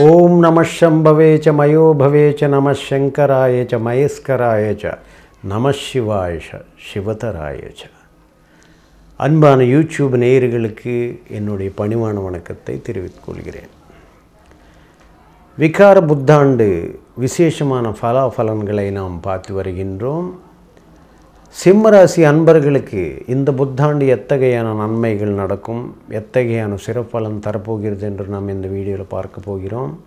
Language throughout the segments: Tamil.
ओम नमः शंभवे च मयो भवे च नमः शंकराय च महेश्वराय च நம சிவாய அன்பான யூடியூப் நேயர்களுக்கு என்னுடைய பணிவான வணக்கத்தை தெரிவித்துக் கொள்கிறேன். விகார புத்தாண்டு விசேஷமான பலாபலன்களை நாம் பார்த்து வருகின்றோம். சிம்மராசி அன்பர்களுக்கு இந்த புத்தாண்டு எத்தகையான நன்மைகள் நடக்கும் எத்தகையான சிறப்பலன் தரப்போகிறது என்று நாம் இந்த வீடியோவில் பார்க்க போகிறோம்.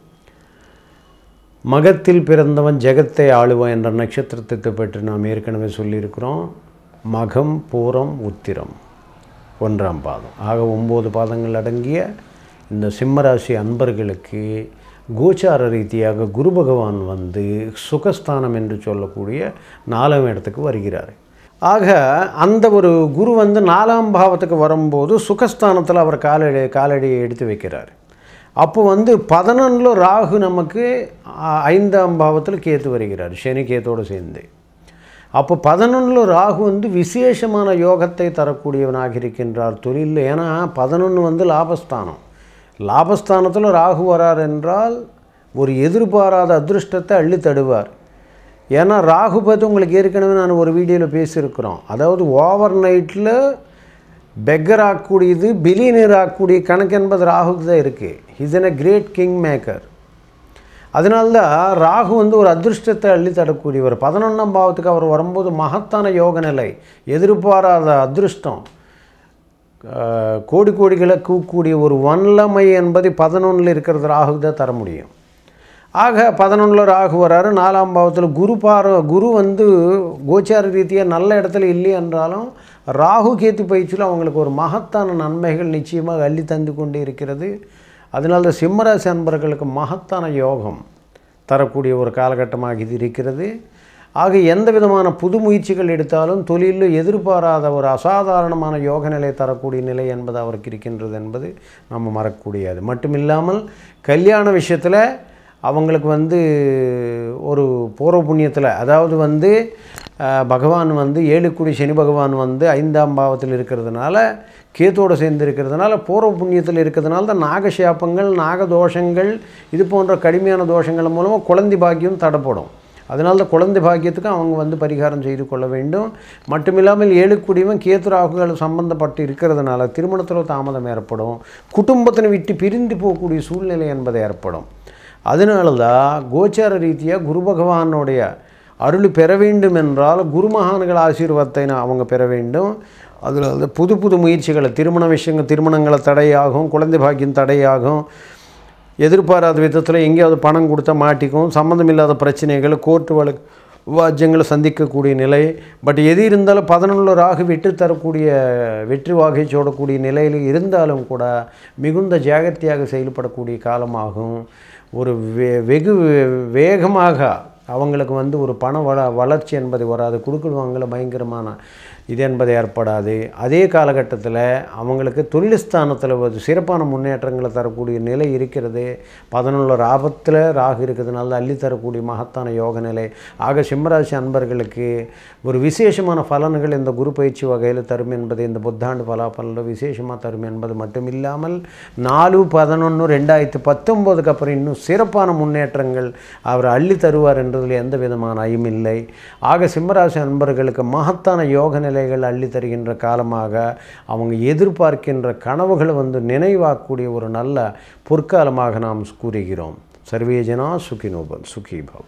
மகத்தில் பிறந்தவன் ஜெகத்தை ஆளுவான் என்ற நட்சத்திரத்தை பற்றி நாம் ஏற்கனவே சொல்லியிருக்கிறோம். மகம் பூரம் உத்திரம். ஒன்றாம் பாதம். ஆக ஒம்பது பாதங்கள் அடங்கிய இந்த சிம்மராசி அன்பர்களுக்கு கோச்சார ரீதியாக குரு பகவான் வந்து சுகஸ்தானம் என்று சொல்லக்கூடிய நாலாம் இடத்துக்கு வருகிறார். ஆக அந்த ஒரு குரு வந்து நாலாம் பாவத்துக்கு வரும்போது சுகஸ்தானத்தில் அவர் காலடி காலடியை எடுத்து வைக்கிறார். அப்போ வந்து பதினொன்றில் ராகு நமக்கு ஐந்தாம் பாவத்தில் கேத்து வருகிறார் சனி கேத்தோடு சேர்ந்து. அப்போ பதினொன்றில் ராகு வந்து விசேஷமான யோகத்தை தரக்கூடியவனாக இருக்கின்றார் தொழிலில். ஏன்னா பதினொன்று வந்து லாபஸ்தானம். லாபஸ்தானத்தில் ராகு வரார் என்றால் ஒரு எதிர்பாராத அதிருஷ்டத்தை அள்ளி தடுவார். ஏன்னா ராகு பார்த்து உங்களுக்கு ஏற்கனவே நான் ஒரு வீடியோவில் பேசியிருக்கிறோம். அதாவது ஓவர் நைட்டில் பெக்கர் ஆகக்கூடியது பிலியனர் ஆகக்கூடிய கணக்கு என்பது ராகுக்கு தான் இருக்குது is an a great king maker அதனால்தான் ராகு வந்து ஒரு அதிர்ஷ்டத்தை அள்ளி தரக்கூடியவர் பதினொன்றாம் பாவத்துக்கு அவர் வரும்போது மகத்தான யோக நிலை எதிர்பாராத அதிர்ஷ்டம். கோடி கோடிகளை கூக்கூடிய ஒரு வல்லமை என்பது பதினொன்றில் இருக்கிறது ராகுக்கு தான் தர முடியும். ஆக பதினொன்றில் ராகு வராரு நாலாம் பாவத்தில் குரு பார குரு வந்து கோச்சார ரீதியாக நல்ல இடத்துல இல்லை என்றாலும் ராகு கேத்து பயிற்சியில் அவங்களுக்கு ஒரு மகத்தான நன்மைகள் நிச்சயமாக அள்ளி தந்து கொண்டு இருக்கிறது. அதனால தான் சிம்மராசி அன்பர்களுக்கு மகத்தான யோகம் தரக்கூடிய ஒரு காலகட்டமாக இது இருக்கிறது. ஆக எந்த விதமான புது முயற்சிகள் எடுத்தாலும் தொழிலில் எதிர்பாராத ஒரு அசாதாரணமான யோக நிலை தரக்கூடிய நிலை என்பது அவருக்கு இருக்கின்றது என்பது நம்ம மறக்கக்கூடியது. மட்டுமில்லாமல் கல்யாண விஷயத்தில் அவங்களுக்கு வந்து ஒரு பூர்வ புண்ணியத்தில் அதாவது வந்து பகவான் வந்து ஏழுக்குடி சனி பகவான் வந்து ஐந்தாம் பாவத்தில் இருக்கிறதுனால கேத்தோடு சேர்ந்து இருக்கிறதுனால பூர்வ புண்ணியத்தில் இருக்கிறதுனால தான் நாகசாப்பங்கள் நாகதோஷங்கள் இது போன்ற கடுமையான தோஷங்கள் மூலமாக குழந்தை பாக்கியம் தடைப்படும். அதனால தான் குழந்தை பாக்கியத்துக்கு அவங்க வந்து பரிகாரம் செய்து கொள்ள வேண்டும். மட்டுமில்லாமல் ஏழுக்குடியும் கேத்து ராகுகள் சம்பந்தப்பட்டு இருக்கிறதுனால திருமணத்தில் தாமதம் ஏற்படும். குடும்பத்தினை விட்டு பிரிந்து போகக்கூடிய சூழ்நிலை என்பது ஏற்படும். அதனால தான் கோச்சார ரீதியாக குரு பகவானுடைய அருள் பெற வேண்டும் என்றால் குருமகான்கள் ஆசீர்வாதத்தை நான் அவங்க பெற வேண்டும். அதில் வந்து புது புது முயற்சிகளை திருமண விஷயங்கள் திருமணங்களை தடையாகும் குழந்தை பாக்கியம் தடையாகும். எதிர்பாராத விதத்தில் எங்கேயாவது பணம் கொடுத்தா மாட்டிக்கும். சம்மந்தம் இல்லாத பிரச்சனைகள் கோர்ட்டு வழக்கு வாஜ்யங்களை சந்திக்கக்கூடிய நிலை. பட் எது இருந்தாலும் பதினொன்று ராகு வெற்றி தரக்கூடிய வெற்றி வாகை சோடக்கூடிய நிலையில் இருந்தாலும் கூட மிகுந்த ஜாகிரதையாக செயல்படக்கூடிய காலமாகும். ஒரு வெகு வேகமாக அவங்களுக்கு வந்து ஒரு பண வள வளர்ச்சி என்பது வராது. கொடுக்கல் பயங்கரமான இது என்பது ஏற்படாது. அதே காலகட்டத்தில் அவங்களுக்கு தொழில்ஸ்தானத்தில் ஒரு சிறப்பான முன்னேற்றங்களை தரக்கூடிய நிலை இருக்கிறது. பதினொன்று லாபத்தில் ராகு இருக்கிறதுனால அள்ளி தரக்கூடிய மகத்தான யோக நிலை. ஆக சிம்மராசி அன்பர்களுக்கு ஒரு விசேஷமான பலன்கள் இந்த குரு பயிற்சி வகையில் தரும் என்பது இந்த புத்தாண்டு பலாபலனில் விசேஷமாக தரும் என்பது மட்டும் இல்லாமல் நாலு பதினொன்று ரெண்டாயிரத்து பத்தொம்போதுக்கு அப்புறம் இன்னும் சிறப்பான முன்னேற்றங்கள் அவர் அள்ளி தருவார் என்று என்பதில் எந்த விதமான ஐயமில்லை ஆக சிம்மராசி நண்பர்களுக்கு மகத்தான யோக நிலைகள் அள்ளி தருகின்ற காலமாக அவங்க எதிர்பார்க்கின்ற கனவுகளை வந்து நினைவாக்கூடிய ஒரு நல்ல பொற்காலமாக நாம் கூறுகிறோம். சர்வேஜனா சுகினோபன் சுகி பவ்